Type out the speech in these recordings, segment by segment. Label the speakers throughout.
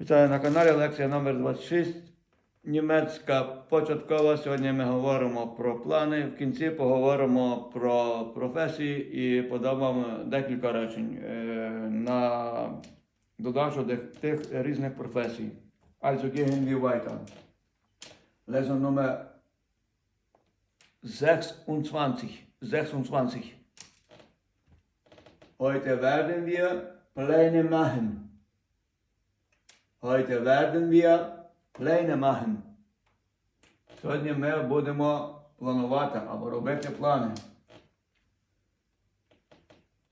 Speaker 1: Вітаю на каналі лекція номер 26 Німецька початкова. Сьогодні ми говоримо про плани. В кінці поговоримо про професії і подам декілька речень е, на додачу тих, різних професій. Also gehen wir weiter. Lesson Nummer 26. 26. Heute werden wir Pläne machen. Heute werden wir Pläne machen. Сьогодні ми будемо планувати або робити плани.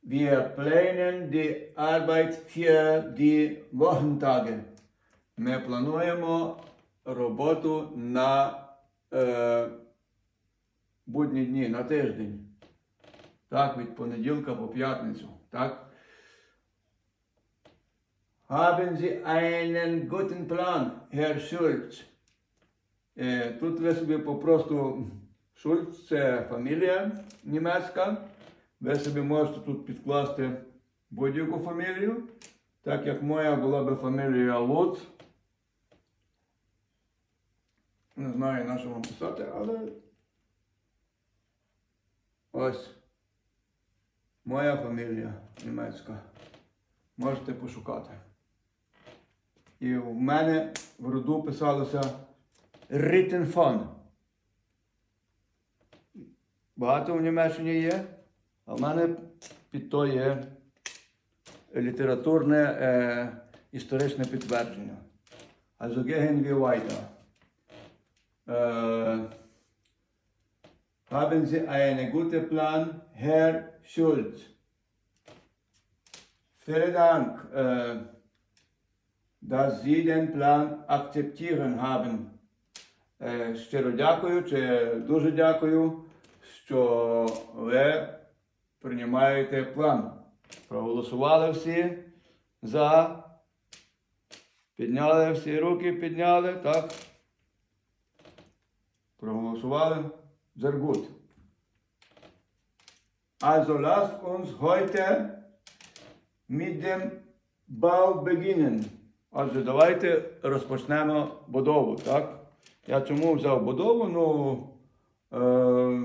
Speaker 1: Wir planen die Arbeit für die Wochentage. Ми плануємо роботу на е, будні дні, на тиждень. Так, від понеділка по п'ятницю. Так? Haben Sie einen guten Plan, Herr Schulz? Тут ви собі попросту Шульц це фамілія німецька. Ви собі можете тут підкласти будь-яку фамілію. Так як моя була би фамілія Луц. Не знаю, на що вам писати, але ось моя фамілія німецька. Можете пошукати. І в мене в роду писалося Rittenfon. Багато в Німеччині є, а в мене під то є літературне е, історичне підтвердження. Gehen wir. Äh, haben Sie einen guten Plan, Herr Schulz? Vielen Dank. Äh, dass Sie den Plan akzeptieren haben. Е, Щиро дякую, чи дуже дякую, що ви приймаєте план. Проголосували всі за. Підняли всі руки, підняли, так. Проголосували. Gut. Also lasst uns heute mit dem Bau beginnen. Отже, давайте розпочнемо будову, так? Я чому взяв будову? Ну, е,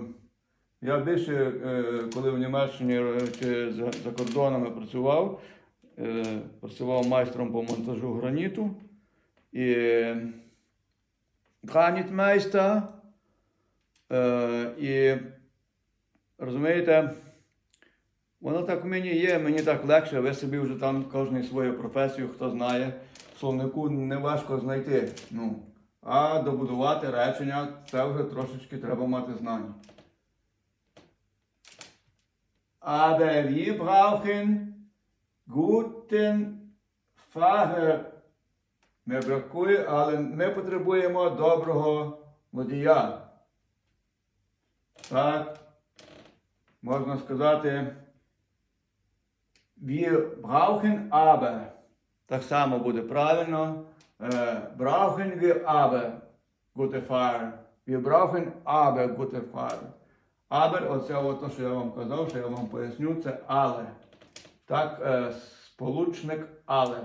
Speaker 1: я більше, е, коли в Німеччині е, чи за, за кордонами працював, е, працював майстром по монтажу граніту. І гранітмейстер. Е, і розумієте, Воно так в мені є, мені так легше, ви собі вже там кожен свою професію, хто знає. Словнику не важко знайти. Ну, а добудувати речення це вже трошечки треба мати знання. Aber wir brauchen guten Fahrer. Ми бракує, але ми потребуємо доброго водія. Так, можна сказати. Wir brauchen aber. Так само буде правильно. Äh, brauchen wir aber gute Fahrer. Wir brauchen aber gute Fahrer. Aber, оце от що я вам казав, що я вам поясню, це але. Так, е, сполучник але.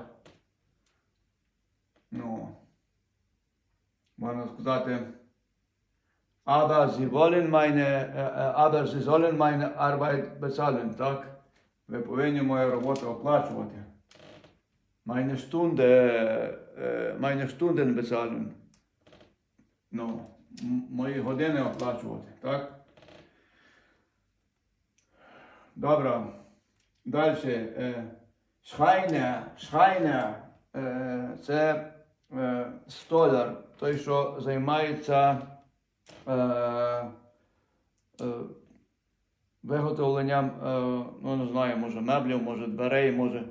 Speaker 1: Ну, можна сказати. Aber sie wollen meine, äh, aber sie sollen meine Arbeit bezahlen, так? Ви повинні мою роботу оплачувати. Meine Stunde, meine Stunden bezahlen. Ну, мої години оплачувати, так? Добре. Далі. Е, Schreiner, Schreiner. Е, це столяр, той, що займається виготовленням, ну не знаю, може меблів, може дверей, може.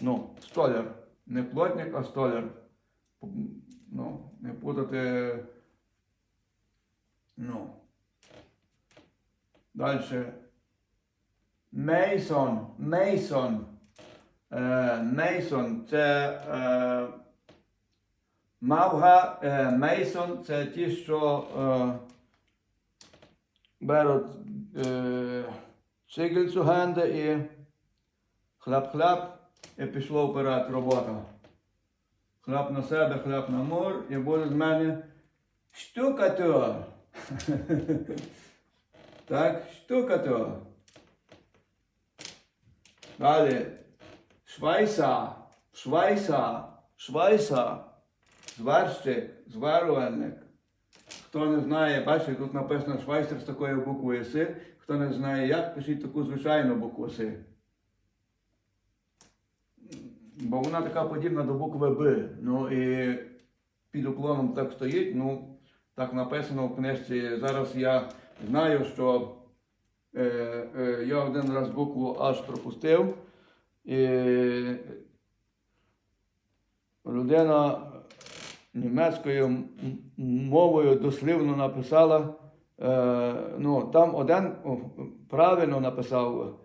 Speaker 1: Ну, столяр. Не плотник, а столяр. Ну, не путати. Ну. Далі. Мейсон. Мейсон. Е, Мейсон це е, Мавга е, Мейсон це ті, що е, беруть е, цигельцю генде і хляб-хляб, і пішло вперед робота. хляб на себе, хляб на мор, і буде з мене штукатур. так, штукатур. Далі. Швайса, швайса, швайса, зварщик, зварювальник. Хто не знає, бачите, тут написано швайсер з такою буквою С. Хто не знає як, пишіть таку звичайну букву С. Бо вона така подібна до букви Б. Ну і під уклоном так стоїть. Ну, так написано в книжці. Зараз я знаю, що е, е, я один раз букву аж пропустив. І людина німецькою мовою дослівно написала. Е, ну, там один правильно написав,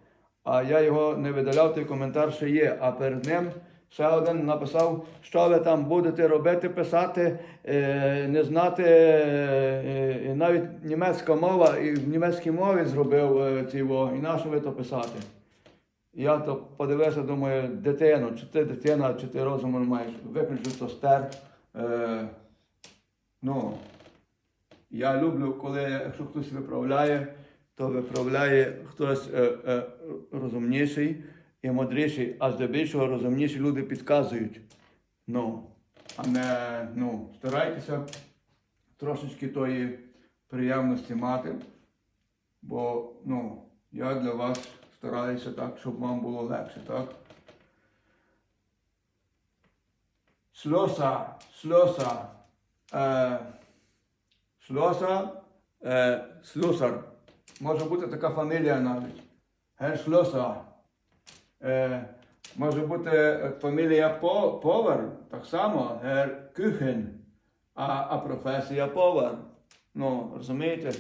Speaker 1: а я його не видаляв, той коментар ще є. А перед ним ще один написав, що ви там будете робити, писати, е, не знати е, е, навіть німецька мова, і в німецькій мові зробив е, цього, і на що ви то писати? Я то подивився, думаю, дитину, чи ти дитина, чи ти розуму не маєш, виключу то стер. Е, ну, я люблю, коли якщо хтось виправляє, то виправляє хтось е, е, розумніший і мудріший, а здебільшого розумніші люди підказують. Ну, а не ну, старайтеся трошечки тої приємності мати, бо ну, я для вас стараюся так, щоб вам було легше, так? Сльоса, сльоса, е, сльоса, е, слюсар. Може бути така фамілія навіть. Гер Шльоса. Е, може бути е, фамілія по, повар, так само, гер Кюхен, а, а професія повар. Ну, розумієте,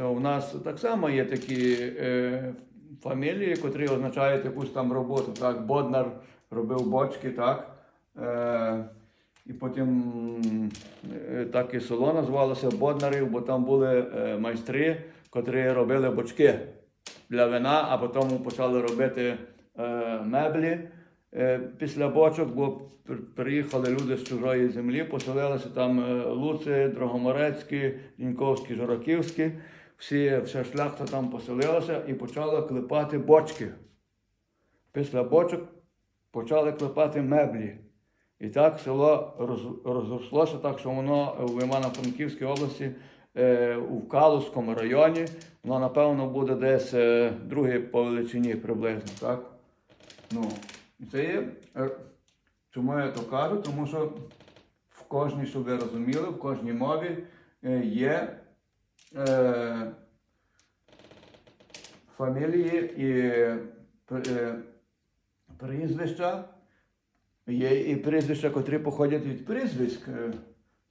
Speaker 1: е, у нас так само є такі е, фамілії, котрі означають якусь там роботу. Так, Боднар робив бочки, так. Е, і потім е, так і село назвалося Боднарів, бо там були е, майстри, котрі робили бочки для вина, а потім почали робити е, меблі е, після бочок, бо приїхали люди з чужої землі, поселилися там е, Луци, Дрогоморецькі, Ліньковські, Жороківські. Всі, вся шляхта там поселилася і почала клепати бочки. Після бочок почали клепати меблі. І так село роз- розрослося так, що воно в Івано-Франківській області, е, у Калузькому районі, воно, напевно, буде десь е, друге по величині приблизно. Так? Ну, це є. е, Чому я то кажу? Тому що в кожній, щоб ви розуміли, в кожній мові е, є е, фамілії і е, прізвища. Є і прізвища, котрі походять від прізвиськ.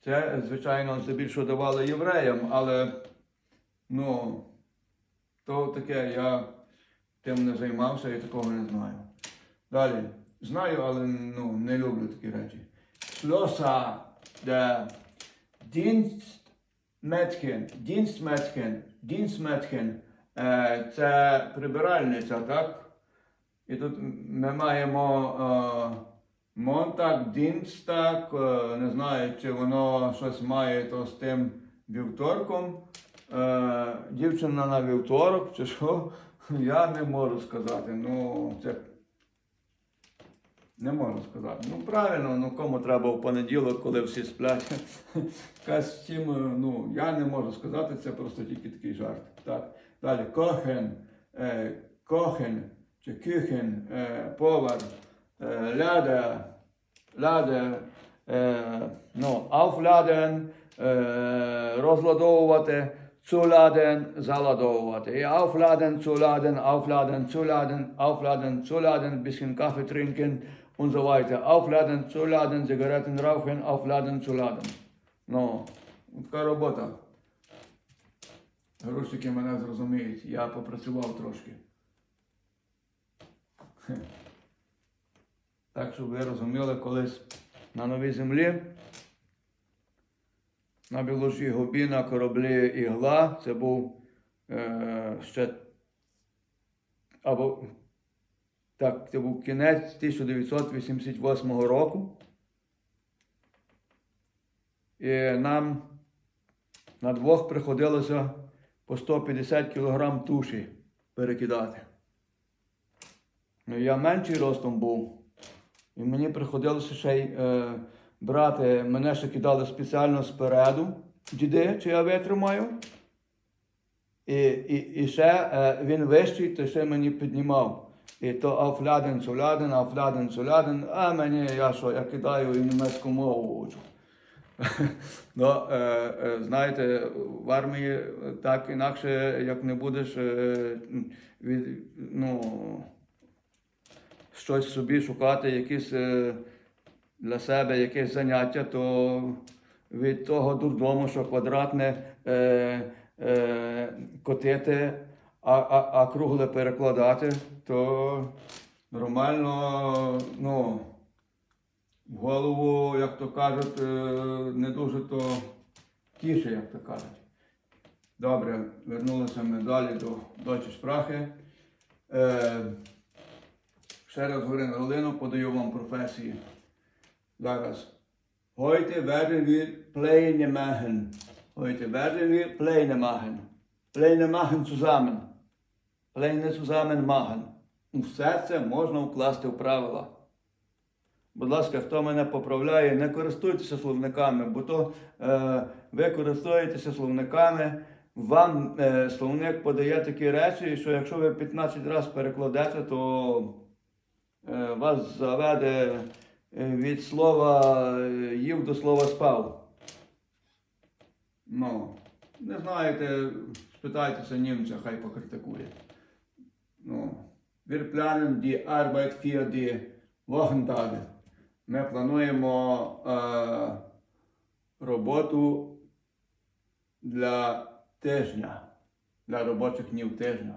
Speaker 1: Це, звичайно, здебільшого давали євреям, але ну, то таке я тим не займався і такого не знаю. Далі. Знаю, але ну, не люблю такі речі. Шлоса, де Dienstmädchen, Dienstmädchen, Dienstmädchen, е, це прибиральниця, так? І тут ми маємо е, Монтак, Дінстак, е, не знаю, чи воно щось має то з тим вівторком. Е, дівчина на вівторок, чи що, я не можу сказати. Ну, це не можу сказати. Ну, правильно, ну кому треба в понеділок, коли всі сплять. Якась е, ну, я не можу сказати, це просто тільки такий жарт. Так. Далі, кохен, кохен, чи кюхен, повар, е, ляда, е, ну, aufladen, е, розладовувати, zuladен, заладовувати. І aufladen, zuladен, aufladen, zuladен, aufladen, zuladен, bisschen Kaffee trinken und so weiter. Aufladen, zuladen, Zigaretten rauchen, aufladen, zuladen. Ну, така робота. Грузчики мене зрозуміють, я попрацював трошки. Так, щоб ви розуміли, колись на новій землі на білоші губі на кораблі ігла. Це був е, ще або так, це був кінець 1988 року. І нам на двох приходилося по 150 кг туші перекидати. Ну, я менший ростом був. І мені приходилося ще й е, брати, мене ще кидали спеціально спереду, діди, чи я витримаю. І, і, і ще е, він вищий, то ще мені піднімав. І то афляден, цуляден, афляден, цуляден, а мені я що, я кидаю і німецьку мову учу. Ну, е, е, знаєте, в армії так інакше, як не будеш е, від, ну, щось собі шукати, якісь е, для себе якесь заняття, то від того дурдому, що квадратне е, е, котити, а, а, а кругле перекладати, то нормально, ну, в голову, як то кажуть, е, не дуже то тіше, як то кажуть. Добре, вернулися ми далі до Deutsche Sprache. Е, ще раз говорю на Галину, подаю вам професії. Зараз. Heute werden wir Pläne machen. Heute werden wir Pläne machen. Pläne machen zusammen. Pläne zusammen machen. Все це можна вкласти в правила. Будь ласка, хто мене поправляє, не користуйтеся словниками, бо то е, ви користуєтеся словниками, вам е, словник подає такі речі, що якщо ви 15 разів перекладете, то вас заведе е, від слова е, їв до слова спав. Ну, не знаєте, спитайтеся німця, хай покритикує. Ну, wir planen die Arbeit für die Wochentage. Ми плануємо е, роботу для тижня, для робочих днів тижня.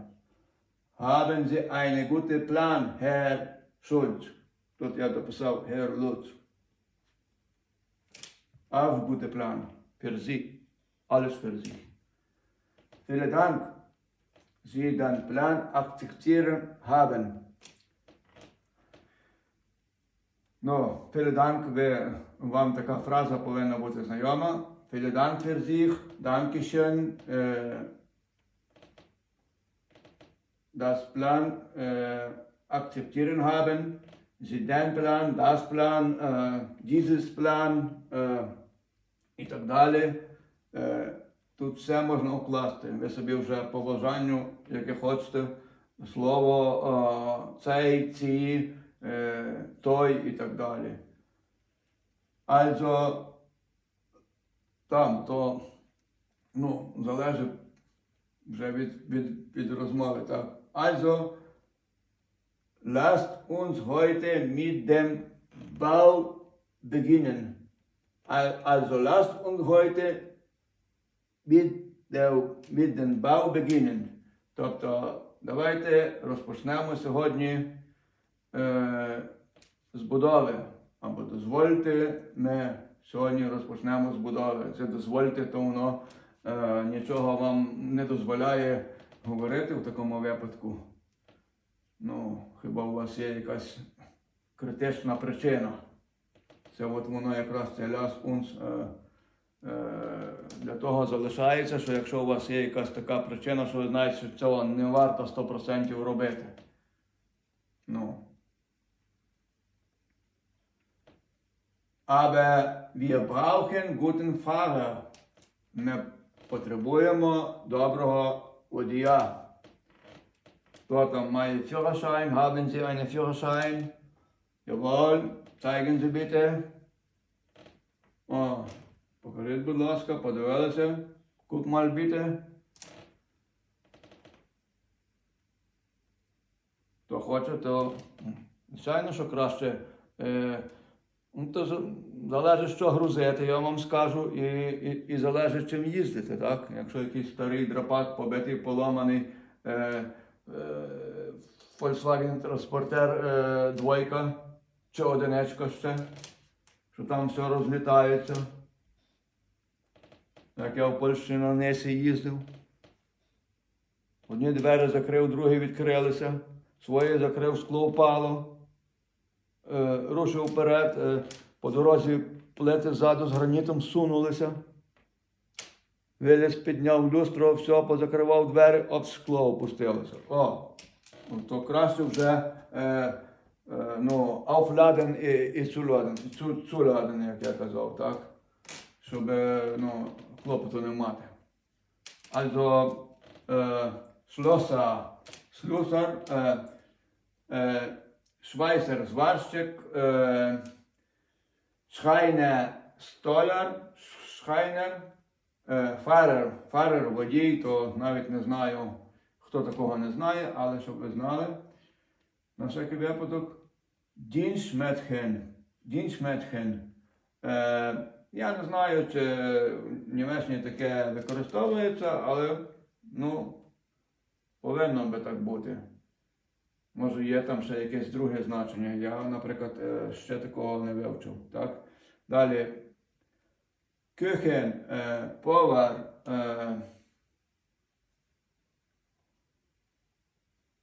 Speaker 1: Haben Sie einen guten Plan, Herr Schulz? Тут я дописав. Auch guter Plan für Sie. Alles Sie. Vielen Dank. Sie den Plan akzeptieren haben. Ну, vielen Dank, ви, вам така фраза повинна бути знайома. Vielen Dank für sich, Dankeschön. Äh, das Plan äh, akzeptieren haben. Sie den Plan, das Plan, äh, dieses Plan äh, і так далі. Е, Тут все можна укласти. Ви собі вже по бажанню, яке хочете, слово е, цей, ці, е, той і так далі. Also, там то ну, залежить вже від, від, від розмови. Так? Also, lasst uns heute mit dem Bau beginnen. Also lasst uns heute mit, der, mit dem Bau beginnen. Тобто, давайте розпочнемо сьогодні е, з будови. Або дозвольте, ми сьогодні розпочнемо з будови. Це дозвольте, то воно е, нічого вам не дозволяє говорити в такому випадку. Ну, хіба у вас є якась критична причина? Це от воно якраз це ляс унс е, е, для того залишається, що якщо у вас є якась така причина, що ви знаєте, що цього не варто 100% робити. Ну. Aber wir brauchen guten Fahrer. Ми потребуємо доброго водія. Хто там має Führerschein? Haben Sie einen Führerschein? Jawohl, zeigen Sie bitte. О, покажіть, будь ласка, подивилися. Mal bitte. Хто хоче, то звичайно, що краще. Е, то залежить, що грузити, я вам скажу, і, і, і залежить, чим їздити. Так? Якщо якийсь старий драпак, побитий, поламаний, е, Volkswagen Transporter е, двойка чи одиничка ще, що там все розлітається. Як я в Польщі на Несі їздив. Одні двері закрив, другі відкрилися, своє закрив, скло впало, е, рушив вперед, е, по дорозі плити ззаду з гранітом сунулися. Виліз підняв люстро, все, позакривав двері, оп, скло опустилося. О, ну, то краще вже е, е, ну, aufladen і, і zuladен, цу, як я казав, так? Щоб е, ну, клопоту не мати. Also, äh, Schlosser, Schlosser, äh, äh, Schweißer, Zwarczyk, äh, Schreiner, Stolar, Schreiner, е, Фарер, Фарер, водій, то навіть не знаю, хто такого не знає, але щоб ви знали, на всякий випадок, Діншметхен, Діншметхен. Е, я не знаю, чи в Німеччині таке використовується, але ну, повинно би так бути. Може, є там ще якесь друге значення. Я, наприклад, е, ще такого не вивчив. Так? Далі. Кюхен, повар.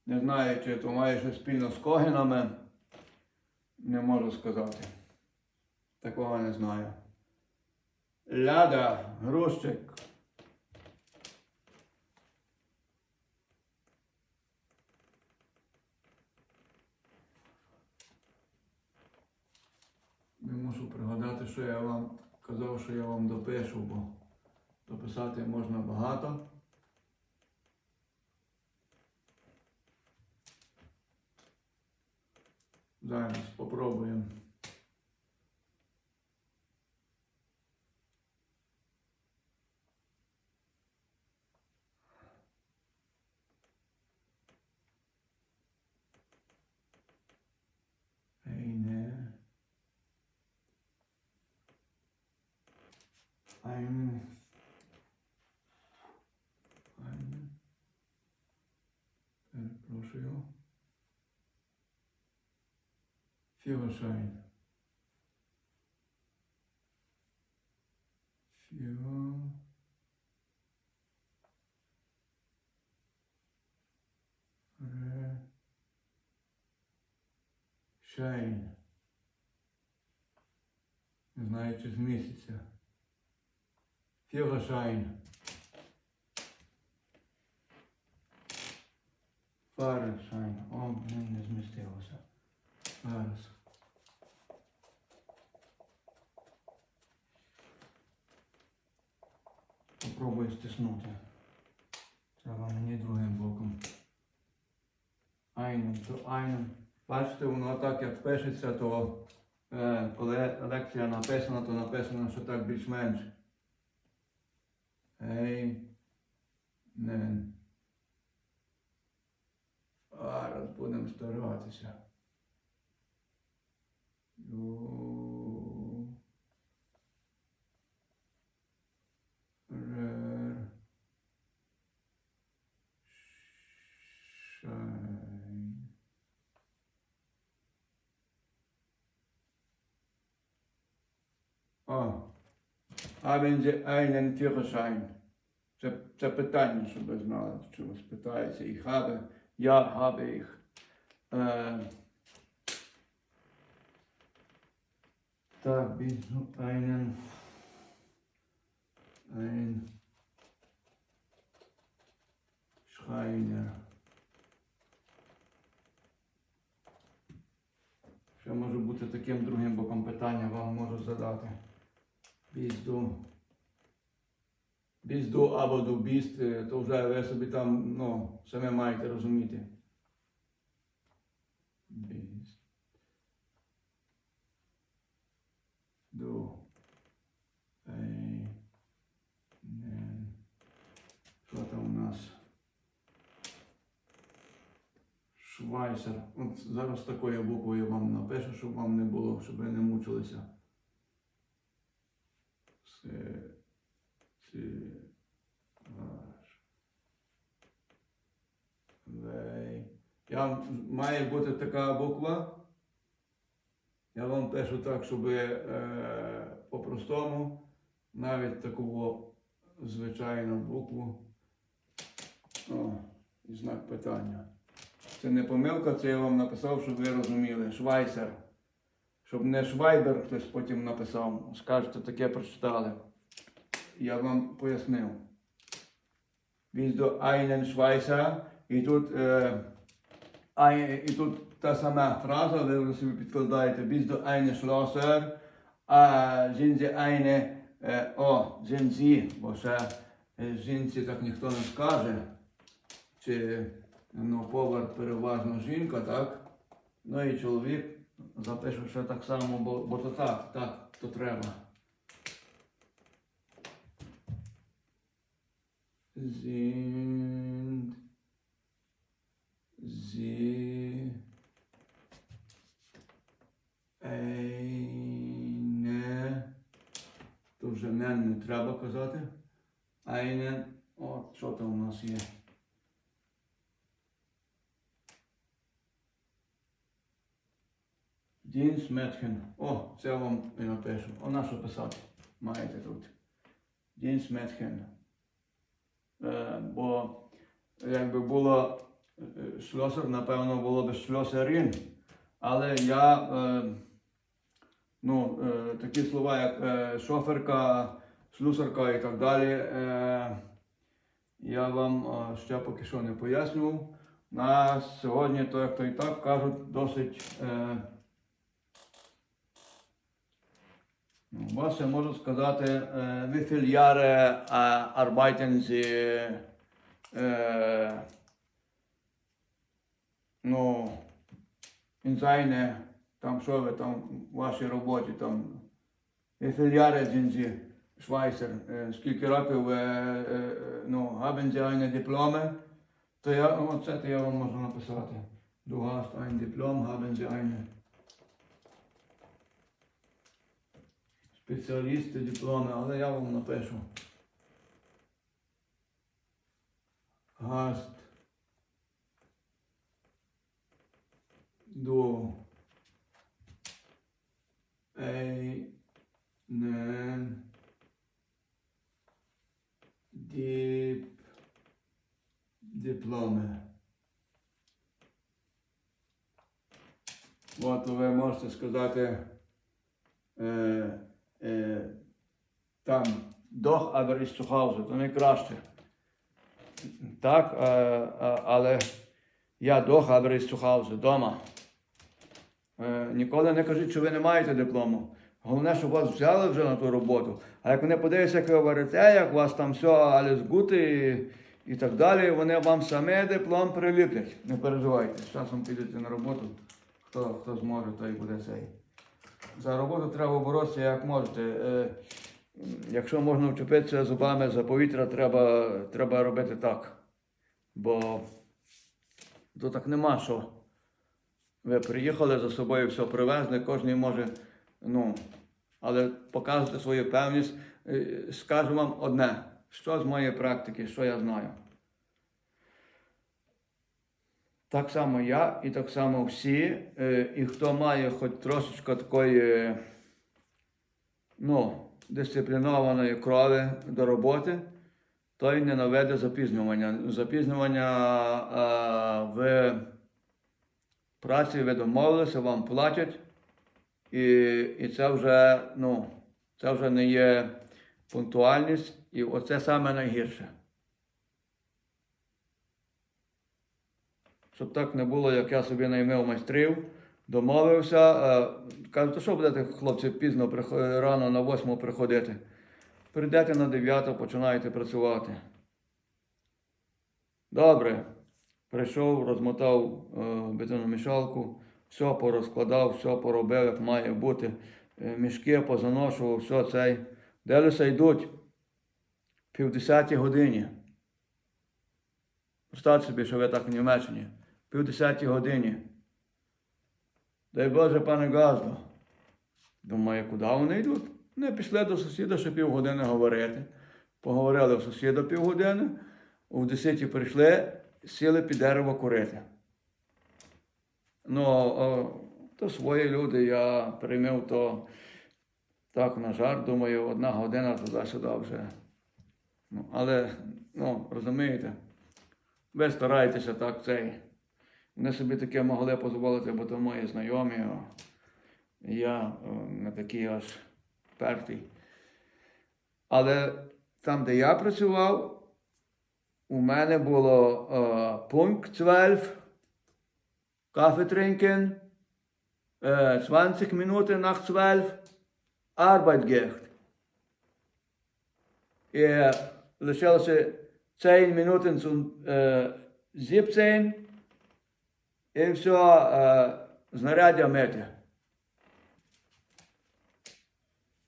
Speaker 1: Не знаю, чи то має щось спільно з когенами. Не можу сказати. Такого не знаю. Ляда, грузчик. Не можу пригадати, що я вам казав, що я вам допишу, бо дописати можна багато. Зараз спробуємо. Eine, ein, ein, перепрошую, Führerschein. Führer, Schein. Не знаю, чи з місяця. Führerschein. Fahrerschein. О, блін, не змістилося. Зараз. Попробую стиснути. Треба мені другим боком. Айном, то айном. Бачите, воно так як пишеться, то е, коли лекція написана, то написано, що так більш-менш. Ей. Не. Зараз будемо старатися. Ю. О, haben Sie einen Führerschein? Це, це питання, щоб ви знали, ви спитаєте. Ich habe, я habe ich. Е, так, bist du einen, ein Schreiner. Що може бути таким другим боком питання, вам можу задати. Бізду. Бізду або до біст, е, то вже ви собі там, ну, самі маєте розуміти. Не. Що там у нас? Швайцер. От зараз такою буквою вам напишу, щоб вам не було, щоб ви не мучилися. Це. Я, має бути така буква. Я вам пишу так, щоб е, по-простому, навіть таку звичайну букву. О, і знак питання. Це не помилка, це я вам написав, щоб ви розуміли. Швайцер. Щоб не швайбер хтось потім написав, скажете, таке прочитали. Я вам пояснив. Bis до einen Schweizer, і тут, е, ein, і тут та сама фраза, ви вже собі підкладаєте, bis до eine Schlosser, а sie eine, е, о, sie, бо ще жінці так ніхто не скаже, чи ну, повар переважно жінка, так? Ну і чоловік запишу ще так само, бо, бо то так, так, то треба. Sind sie eine, то вже не, не треба казати. Eine, от що там у нас є. Dienstmädchen. О, це вам і напишу. О, на що писати? Маєте тут. Dienstmädchen. Е, бо якби було е, шльосер, напевно, було б шльосерин. Але я е, ну, е, такі слова, як е, шоферка, шлюсарка і так далі, е, я вам е, ще поки що не пояснював. На сьогодні, то як то і так кажуть, досить. Е, Ну, Вас я можу сказати, е, äh, arbeiten Sie äh, ну, seine, там що ви там в вашій роботі, там, sind Sie Schweizer, Е, скільки років ви, е, е, ну, Sie eine Diplome, то я, оце я вам можу написати. Du hast ein Diplom, haben Sie eine. Спеціалісти, дипломи, але я вам напишу. Гаст до einen Dip Дипломи. От ви можете сказати е, там doch, aber ist zu то найкраще. Так, е, е, але я doch, aber ist zu Hause, вдома. Е, ніколи не кажіть, що ви не маєте диплому. Головне, щоб вас взяли вже на ту роботу. А як вони подивляться, як ви говорите, як у вас там все alles і, і так далі, вони вам саме диплом приліплять. Не переживайте. З часом підете на роботу. Хто, хто зможе, той буде цей. За роботу треба боротися як можете. Е, якщо можна вчепитися зубами за повітря, треба, треба робити так. Бо то так нема що. Ви приїхали за собою, все привезли, кожен може, ну, але показувати свою певність. Е, Скажу вам одне, що з моєї практики, що я знаю. Так само я і так само всі, е, і хто має хоч трошечки такої ну, дисциплінованої крові до роботи, той не наведе запізнювання. Запізнювання а, в праці ви домовилися, вам платять, і, і це вже, ну, це вже не є пунктуальність, і оце саме найгірше. Щоб так не було, як я собі наймив майстрів, домовився. е, Кажу, то що будете, хлопці, пізно рано на восьму приходити? Прийдете на дев'яту, починаєте працювати. Добре. Прийшов, розмотав е, бетономішалку, все порозкладав, все поробив, як має бути. Е, мішки позаношував, все цей. Делюся йдуть півдесятій годині. Представте собі, що ви так в Німеччині. Півдесятій годині. Дай Боже, пане Газдо. Думаю, куди вони йдуть? Не пішли до сусіда ще півгодини говорити. Поговорили в сусіда півгодини, у десяті прийшли, сіли під дерево курити. Ну, то свої люди, я приймав то так на жарт, думаю, одна година туди-сюди вже. Ну, але, ну, розумієте, ви стараєтеся так цей. Вони собі таке могли дозволити, бо то мої знайомі. Я не такий аж пертий. Але там, де я працював, у мене було е, пункт 12, кафе trinken, е, 20 Minuten nach 12, Arbeit. І лишилося 10 Minuten zum е, 17, і все, е, знаряддя мити.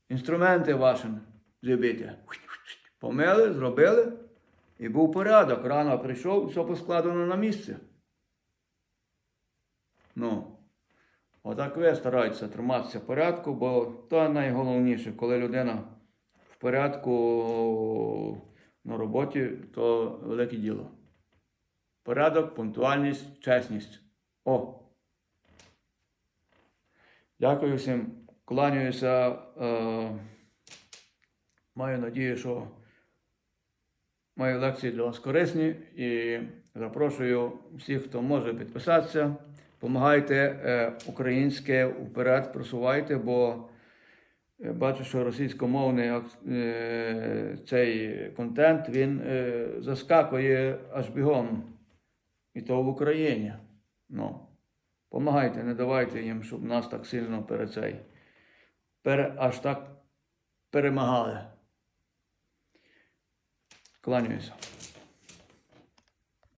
Speaker 1: Інструменти ваші зробити. Помили, зробили, і був порядок. Рано прийшов, все поскладено на місце. Ну, отак ви старайтеся триматися порядку, бо то найголовніше, коли людина в порядку на роботі, то велике діло. Порядок, пунктуальність, чесність. О! Дякую всім. Кланяюся. Е, маю надію, що мої лекції для вас корисні і запрошую всіх, хто може підписатися. Помагайте е, українське вперед, просувайте, бо бачу, що російськомовний е, цей контент він е, заскакує аж бігом. І то в Україні. Ну, помагайте, не давайте їм, щоб нас так сильно перед цей, пере, аж так перемагали. Кланяюся.